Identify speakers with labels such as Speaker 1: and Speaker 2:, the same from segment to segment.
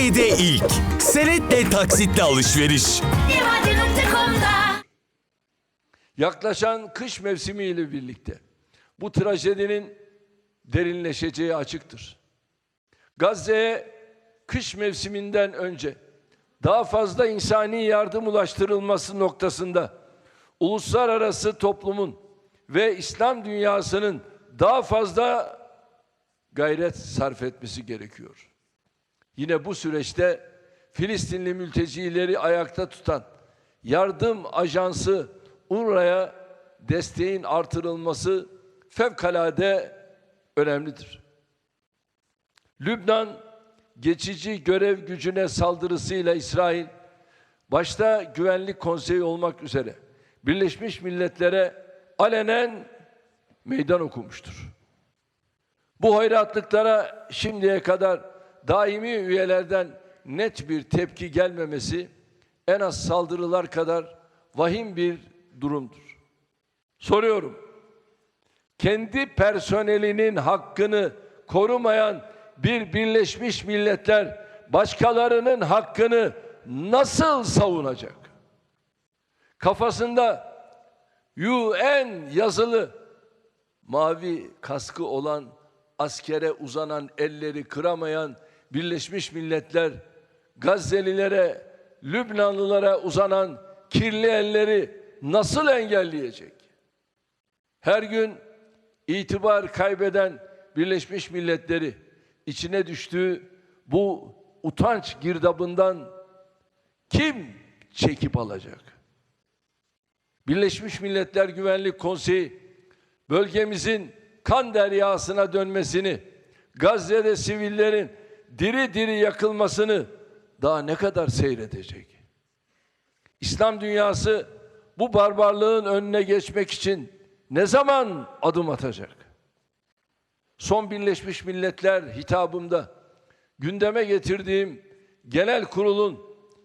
Speaker 1: Türkiye'de ilk. Senetle taksitle alışveriş.
Speaker 2: Yaklaşan kış mevsimiyle birlikte bu trajedinin derinleşeceği açıktır. Gazze'ye kış mevsiminden önce daha fazla insani yardım ulaştırılması noktasında uluslararası toplumun ve İslam dünyasının daha fazla gayret sarf etmesi gerekiyor. Yine bu süreçte Filistinli mültecileri ayakta tutan yardım ajansı UNRWA'ya desteğin artırılması fevkalade önemlidir. Lübnan geçici görev gücüne saldırısıyla İsrail başta Güvenlik Konseyi olmak üzere Birleşmiş Milletler'e alenen meydan okumuştur. Bu hayratlıklara şimdiye kadar daimi üyelerden net bir tepki gelmemesi en az saldırılar kadar vahim bir durumdur. Soruyorum. Kendi personelinin hakkını korumayan bir Birleşmiş Milletler başkalarının hakkını nasıl savunacak? Kafasında UN yazılı mavi kaskı olan askere uzanan elleri kıramayan Birleşmiş Milletler Gazzelilere, Lübnanlılara uzanan kirli elleri nasıl engelleyecek? Her gün itibar kaybeden Birleşmiş Milletleri içine düştüğü bu utanç girdabından kim çekip alacak? Birleşmiş Milletler Güvenlik Konseyi bölgemizin kan deryasına dönmesini, Gazze'de sivillerin diri diri yakılmasını daha ne kadar seyredecek? İslam dünyası bu barbarlığın önüne geçmek için ne zaman adım atacak? Son Birleşmiş Milletler hitabımda gündeme getirdiğim genel kurulun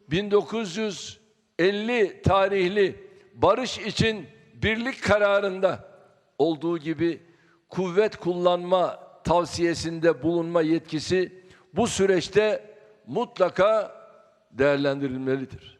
Speaker 2: 1950 tarihli barış için birlik kararında olduğu gibi kuvvet kullanma tavsiyesinde bulunma yetkisi bu süreçte mutlaka değerlendirilmelidir.